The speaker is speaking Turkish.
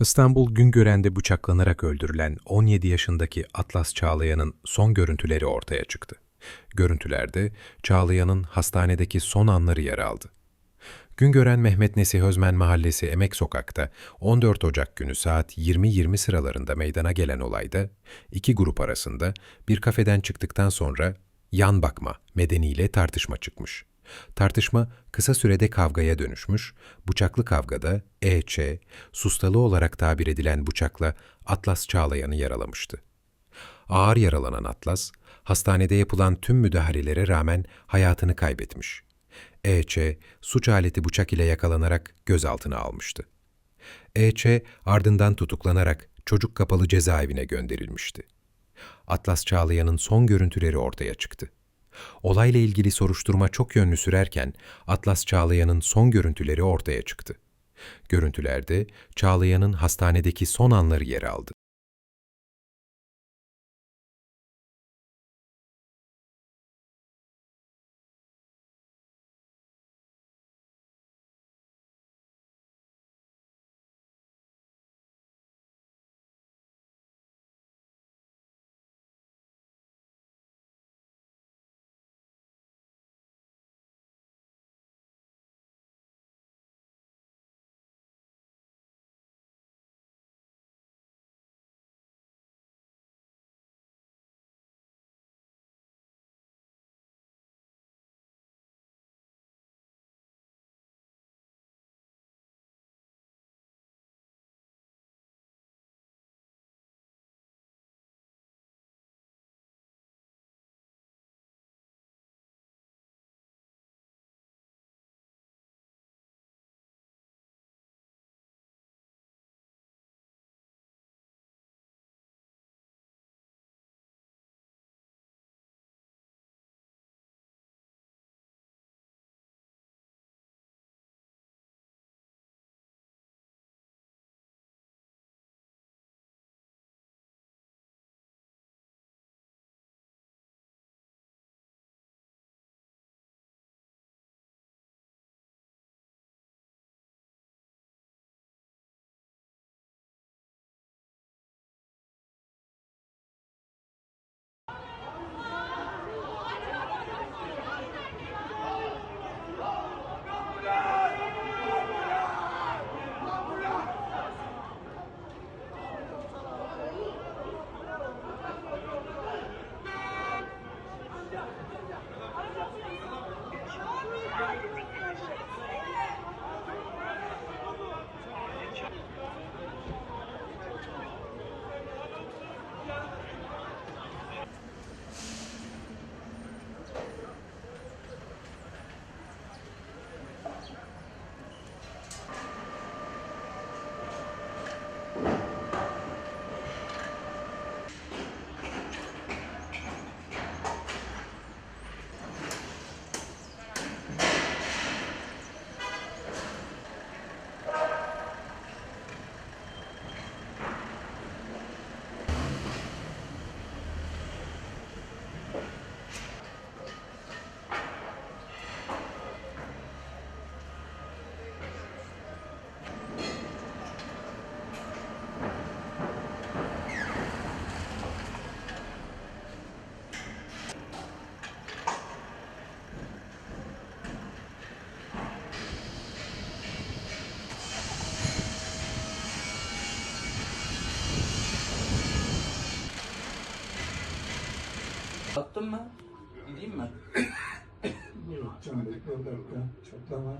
İstanbul Güngören'de bıçaklanarak öldürülen 17 yaşındaki Atlas Çağlayan'ın son görüntüleri ortaya çıktı. Görüntülerde Çağlayan'ın hastanedeki son anları yer aldı. Güngören Mehmet Nesih Özmen Mahallesi Emek Sokak'ta 14 Ocak günü saat 20.20 sıralarında meydana gelen olayda iki grup arasında bir kafeden çıktıktan sonra yan bakma medeniyle tartışma çıkmış. Tartışma kısa sürede kavgaya dönüşmüş, bıçaklı kavgada E.Ç. sustalı olarak tabir edilen bıçakla Atlas Çağlayan'ı yaralamıştı. Ağır yaralanan Atlas, hastanede yapılan tüm müdahalelere rağmen hayatını kaybetmiş. E.Ç. suç aleti bıçak ile yakalanarak gözaltına almıştı. E.Ç. ardından tutuklanarak çocuk kapalı cezaevine gönderilmişti. Atlas Çağlayan'ın son görüntüleri ortaya çıktı. Olayla ilgili soruşturma çok yönlü sürerken Atlas Çağlayan'ın son görüntüleri ortaya çıktı. Görüntülerde Çağlayan'ın hastanedeki son anları yer aldı. Attın mı? Gideyim mi? Can bekle bir. Çatlama.